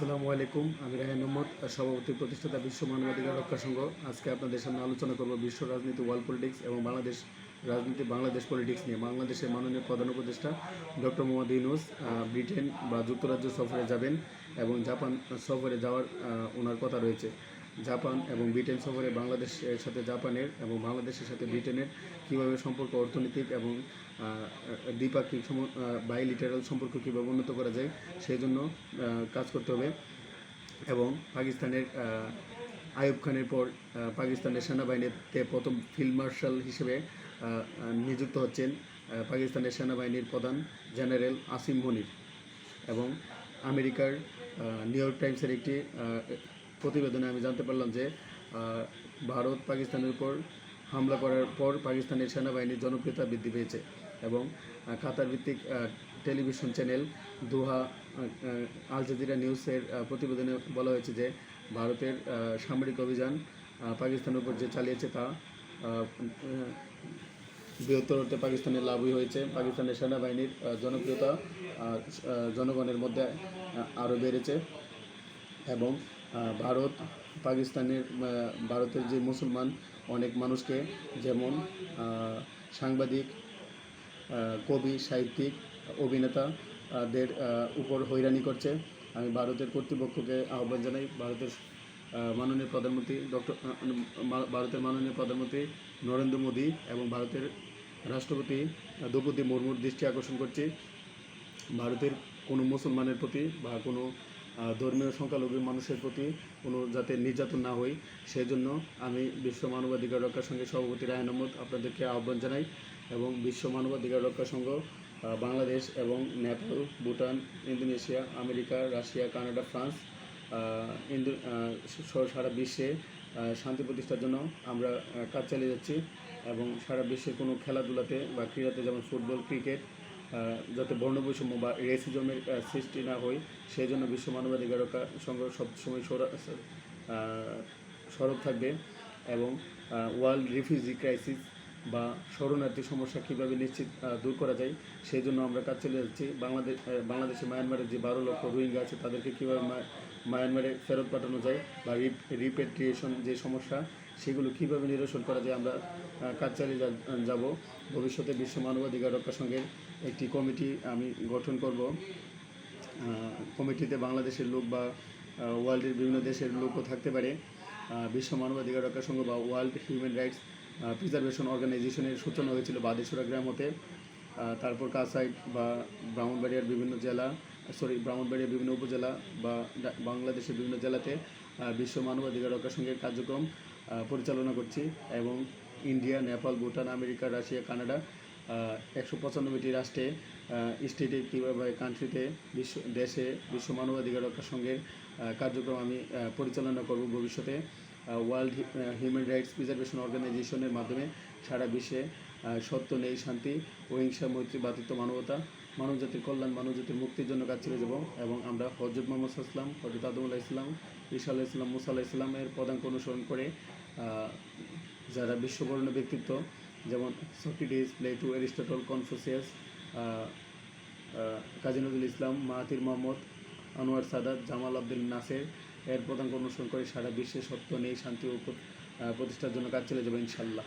আসসালামু আলাইকুম। আমি রাহেন মোহাম্মদ সভাপতি প্রতিষ্ঠাতা বিশ্ব মানবাধিকার রক্ষা সংঘ। আজকে আপনাদের সামনে আলোচনা করব বিশ্ব রাজনীতি, ওয়ার্ল্ড পলিটিক্স এবং বাংলাদেশ রাজনীতি, বাংলাদেশ পলিটিক্স নিয়ে। বাংলাদেশের মাননীয় প্রধান উপদেষ্টা ডক্টর মোহাম্মদ ইউনুস ব্রিটেন বা যুক্তরাজ্য সফরে যাবেন এবং জাপান সফরে যাওয়ার ওনার কথা রয়েছে। জাপান এবং ব্রিটেন সফরে বাংলাদেশের সাথে জাপানের এবং বাংলাদেশের সাথে ব্রিটেনের কীভাবে সম্পর্ক অর্থনৈতিক এবং দ্বিপাক্ষিক বাইলিটারাল সম্পর্ক কীভাবে উন্নত করা যায় সেই জন্য কাজ করতে হবে। এবং পাকিস্তানের আহ, আইয়ুব খানের পর পাকিস্তানের সেনাবাহিনীতে প্রথম ফিল্ড মার্শাল হিসেবে নিযুক্ত হচ্ছেন পাকিস্তানের সেনাবাহিনীর প্রধান জেনারেল আসিম মনির। এবং আমেরিকার নিউ ইয়র্ক টাইমসের একটি প্রতিবেদনে আমি জানতে পারলাম যে ভারত পাকিস্তানের উপর হামলা করার পর পাকিস্তানের সেনাবাহিনীর জনপ্রিয়তা বৃদ্ধি পেয়েছে এবং কাতার ভিত্তিক television channel Doha Al Jazeera নিউজের প্রতিবেদনে বলা হয়েছে যে, ভারতের সামরিক অভিযান পাকিস্তানের উপর যে চালিয়েছে তা বৃহত্তর অর্থে পাকিস্তানের লাভই হয়েছে। পাকিস্তানের সেনাবাহিনীর জনপ্রিয়তা জনগণের মধ্যে আরও বেড়েছে এবং ভারত, পাকিস্তানের ভারতের যে মুসলমান, অনেক মানুষকে যেমন সাংবাদিক কবি, সাহিত্যিক অভিনেতাদের উপর হয়রানি করছে। আমি ভারতের কর্তৃপক্ষকে আহ্বান জানাই, ভারতের মাননীয় প্রধানমন্ত্রী ডক্টর ভারতের মাননীয় প্রধানমন্ত্রী নরেন্দ্র মোদী এবং ভারতের রাষ্ট্রপতি দ্রৌপদী মুর্মুর দৃষ্টি আকর্ষণ করছি। ভারতের কোনো মুসলমানের প্রতি বা কোনো ধর্মীয় সংখ্যালঘু মানুষের প্রতি কোনো যাতে নির্যাতন না হয় সেজন্য আমি বিশ্ব মানবাধিকার রক্ষা সংঘের সভাপতি রায় আহমদ আপনাদেরকে আহ্বান জানাই এবং বিশ্ব মানবাধিকার রক্ষা সংঘ বাংলাদেশ এবং Nepal, Bhutan, Indonesia, America, Russia, Canada, France Indo সারা বিশ্বে শান্তি প্রতিষ্ঠার জন্য আমরা কাজ চালিয়ে যাচ্ছি এবং সারা বিশ্বের কোনো খেলাধুলাতে বা ক্রীড়াতে যেমন ফুটবল, ক্রিকেট যাতে বর্ণবৈষম্য বা রেসিজমের সৃষ্টি না হয়, সেই জন্য বিশ্ব মানবাধিকার সংগ্রহ সবসময় সরব থাকবে এবং ওয়ার্ল্ড রিফিউজি ক্রাইসিস বা শরণার্থী সমস্যা কীভাবে নিশ্চিত দূর করা যায়, সেই জন্য আমরা কাজ চালিয়ে যাচ্ছি। বাংলাদেশ বাংলাদেশে মায়ানমারের যে বারো লক্ষ রোহিঙ্গা আছে, তাদেরকে কীভাবে মায়ানমারে ফেরত পাঠানো যায় বা রিপেট্রিয়েশন যে সমস্যা, সেগুলো কীভাবে নিরসন করা যায় আমরা কাজ চালিয়ে যাব। ভবিষ্যতে বিশ্ব মানবাধিকার রক্ষা সংঘের একটি কমিটি আমি গঠন করব। কমিটিতে বাংলাদেশের লোক বা ওয়ার্ল্ডের বিভিন্ন দেশের লোকও থাকতে পারে। বিশ্ব মানবাধিকার রক্ষা সংঘ বা ওয়ার্ল্ড হিউম্যান রাইটস প্রিজার্ভেশন অর্গানাইজেশনের সূচনা হয়েছিল বাদেশ্বরা গ্রাম হতে তারপর কাসাইড বা ব্রাহ্মণবাড়িয়ার বিভিন্ন জেলা সরি ব্রাহ্মণবাড়িয়ার বিভিন্ন উপজেলা বা বাংলাদেশের বিভিন্ন জেলাতে বিশ্ব মানবাধিকার রক্ষা সংঘের কার্যক্রম পরিচালনা করছি এবং India, Nepal, Bhutan, America, Russia, Canada একশো পঁচানব্বইটি রাষ্ট্রে স্টেটে কীভাবে কান্ট্রিতে বিশ্ব, দেশে বিশ্ব মানবাধিকার রক্ষা সংঘের কার্যক্রম আমি পরিচালনা করব ভবিষ্যতে। ওয়ার্ল্ড হিউম্যান রাইটস প্রিজার্ভেশন অর্গানাইজেশনের মাধ্যমে সারা বিশ্বে সত্য নেই শান্তি অহিংসা মৈত্রী, বাতিত্ব, মানবতা মানবজাতির কল্যাণ, মানবজাতির মুক্তির জন্য কাজ ছেড়ে যাব এবং আমরা হজরত মোহাম্মদ ইসলাম হজরত আদমুল্লাহ ইসলাম ঈসা আল্লাহ ইসলাম মুসা আল্লাহ ইসলামের পদাঙ্ক অনুসরণ করে যারা বিশ্ববরণ্য ব্যক্তিত্ব, যেমন Socrates, Plato, Aristotle, Confucius Kazi Nazrul Islam Mahathir Mohamad Anwar Sadat, Gamal Abdel Nasser এর পদাঙ্ক অনুসরণ করে সারা বিশ্বে সত্য নেই শান্তি ও প্রতিষ্ঠার জন্য কাজ চলে যাবে ইনশাল্লাহ